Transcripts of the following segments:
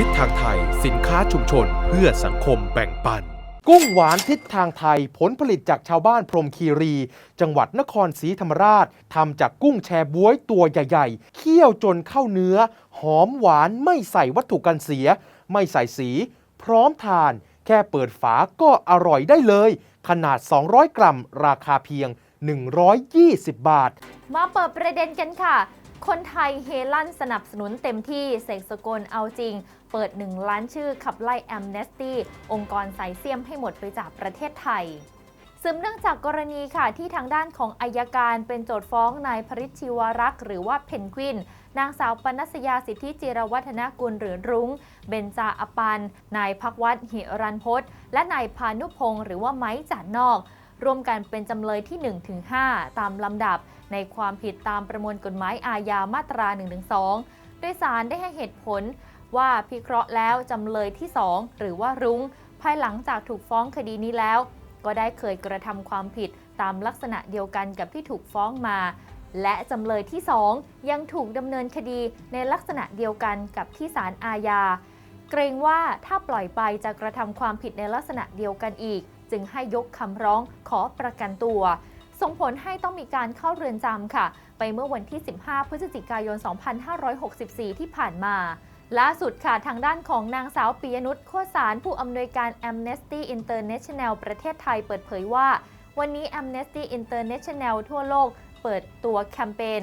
ทิศทางไทย สินค้าชุมชน เพื่อสังคมแบ่งปัน กุ้งหวานทิศทางไทย ผลผลิตจากชาวบ้านพรมคีรี จังหวัดนครศรีธรรมราชทำจากกุ้งแชบ๊วยตัวใหญ่ๆเคี่ยวจนเข้าเนื้อ หอมหวานไม่ใส่วัตถุกันเสีย ไม่ใส่สี พร้อมทาน แค่เปิดฝาก็อร่อยได้เลย ขนาด 200 กรัม ราคาเพียง 120 บาท มาเปิดประเด็นกันค่ะ คนไทยเฮลั่นสนับสนุนเต็มที่เสกสกลเอาจริง เปิด1ล้านชื่อขับไล่แอมเนสตี้องค์กรสายเสียมให้หมดไปจากประเทศไทยสืบเนื่องจากกรณีค่ะที่ทางด้านของอายการเป็นโจทฟ้องนายพริชชิวรักษ์หรือว่าเพนกวิน นางสาวปนัสยาสิทธิจิรวัฒนกุลหรือรุง้ง เบนจาอปัน นายพักวัฒน์หิรันพศและนายพานุพงศ์หรือว่าไม้จานนอก ร่วมกันเป็นจำเลยที่ 1-5 ตามลำดับ ในความผิดตามประมวลกฎหมายอาญามาตรา1-2 โดยสารได้ให้เหตุผลว่าพิเคราะห์แล้วจำเลยที่ 2 หรือว่ารุง้ง ภายหลังจากถูกฟ้องคดีนี้แล้ว ก็ได้เคยกระทำความผิดตามลักษณะเดียวกันกับที่ถูกฟ้องมา และจำเลยที่ 2 ยังถูกดำเนินคดีในลักษณะเดียวกันกับที่ศาลอาญา เกรงว่าถ้าปล่อยไปจะกระทำความผิดในลักษณะเดียวกันอีก จึงให้ยกคำร้องขอประกันตัว ส่งผลให้ต้องมีการเข้าเรือนจำค่ะ ไปเมื่อวันที่ 15 พฤศจิกายน 2564 ที่ผ่านมาล่าสุดค่ะ ทางด้านของนางสาวปิยนุชโคสารผู้อำนวยการ Amnesty International ประเทศไทยเปิดเผยว่า วันนี้ Amnesty International ทั่วโลก เปิดตัวแคมเปญ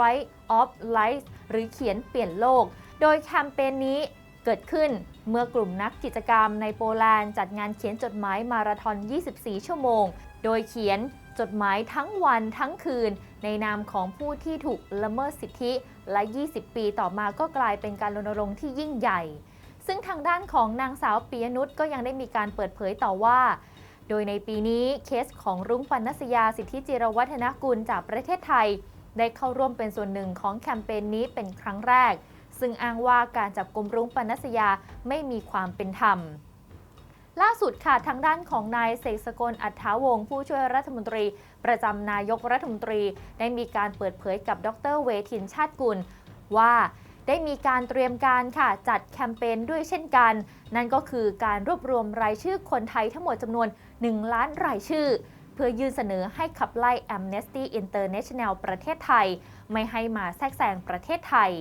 Right of Life หรือเขียนเปลี่ยนโลก โดยแคมเปญนี้เกิดขึ้นเมื่อกลุ่มนักกิจกรรมในโปแลนด์จัดงานเขียนจดหมายมาราธอน 24 ชั่วโมง โดยเขียน จดหมายทั้งวันทั้งคืน ในนามของผู้ที่ถูกละเมิดสิทธิ และ 20 ปีต่อมาก็กลายเป็นการรณรงค์ที่ยิ่งใหญ่ ซึ่งทางด้านของนางสาวปียนุชก็ยังได้มีการเปิดเผยต่อว่า โดยในปีนี้เคสของรุ้งปนัสยาสิทธิจิรวัฒนกุลจากประเทศไทย ได้เข้าร่วมเป็นส่วนหนึ่งของแคมเปญนี้เป็นครั้งแรก ซึ่งอ้างว่าการจับกลุ่มรุ้งปนัสยาไม่มีความเป็นธรรม ล่าสุดค่ะทางด้านของนายเสกสกลอัฏฐาวงศ์ผู้ช่วยรัฐมนตรี ประจำนายกรัฐมนตรี ได้มีการเปิดเผยกับดรเวทินชาติกุล ว่าได้มีการเตรียมการค่ะจัดแคมเปญด้วยเช่นกัน นั่นก็คือการรวบรวมรายชื่อคนไทยทั้งหมดจำนวน 1 ล้านรายชื่อ เพื่อยื่นเสนอให้ขับไล่ Amnesty International ประเทศไทย ไม่ให้มาแทรกแซงประเทศไทย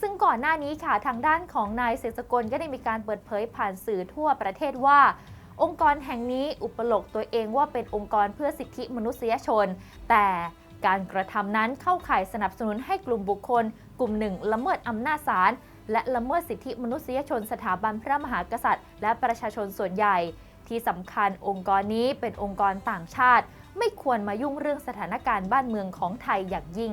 ซึ่งก่อนหน้านี้ค่ะทางด้านของนายเสกสกลก็ได้มีการเปิดเผยผ่านสื่อทั่วประเทศว่า องค์กรแห่งนี้อุปโลกตัวเองว่าเป็นองค์กรเพื่อสิทธิมนุษยชน แต่การกระทำนั้นเข้าข่ายสนับสนุนให้กลุ่มบุคคล กลุ่มหนึ่งละเมิดอำนาจศาลและละเมิดสิทธิมนุษยชนสถาบันพระมหากษัตริย์ และประชาชนส่วนใหญ่ ที่สำคัญองค์กรนี้เป็นองค์กรต่างชาติ ไม่ควรมายุ่งเรื่องสถานการณ์บ้านเมืองของไทยอย่างยิ่ง